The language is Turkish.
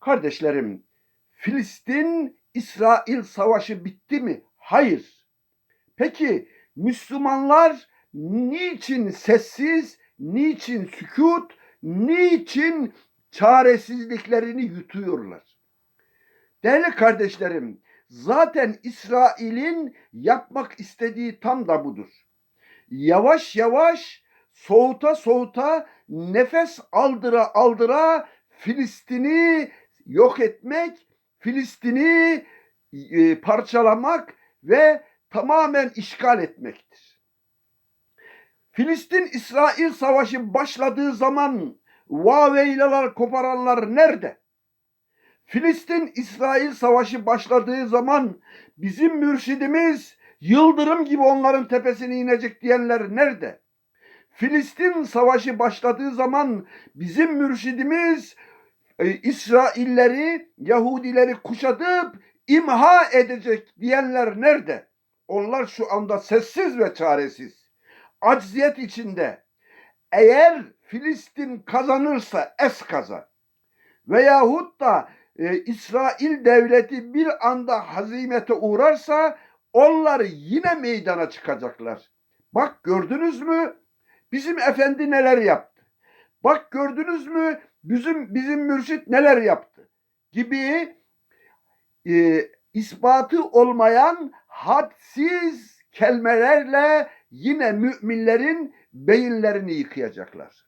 Kardeşlerim, Filistin-İsrail savaşı bitti mi? Hayır. Peki Müslümanlar niçin sessiz, niçin sükut, niçin çaresizliklerini yutuyorlar? Değerli kardeşlerim, zaten İsrail'in yapmak istediği tam da budur. Yavaş yavaş soğuta soğuta nefes aldıra aldıra Filistin'i yok etmek, Filistin'i e, parçalamak ve tamamen işgal etmektir. Filistin-İsrail savaşı başladığı zaman vaveylalar koparanlar nerede? Filistin-İsrail savaşı başladığı zaman bizim mürşidimiz yıldırım gibi onların tepesine inecek diyenler nerede? Filistin savaşı başladığı zaman bizim mürşidimiz e, İsrailleri, Yahudileri kuşatıp imha edecek diyenler nerede? Onlar şu anda sessiz ve çaresiz. Acziyet içinde. Eğer Filistin kazanırsa eskaza veyahut da e, İsrail devleti bir anda hazimete uğrarsa onlar yine meydana çıkacaklar. Bak gördünüz mü? Bizim efendi neler yaptı? Bak gördünüz mü? Bizim bizim mürşit neler yaptı? Gibi e, ispatı olmayan hadsiz kelimelerle yine müminlerin beyinlerini yıkayacaklar.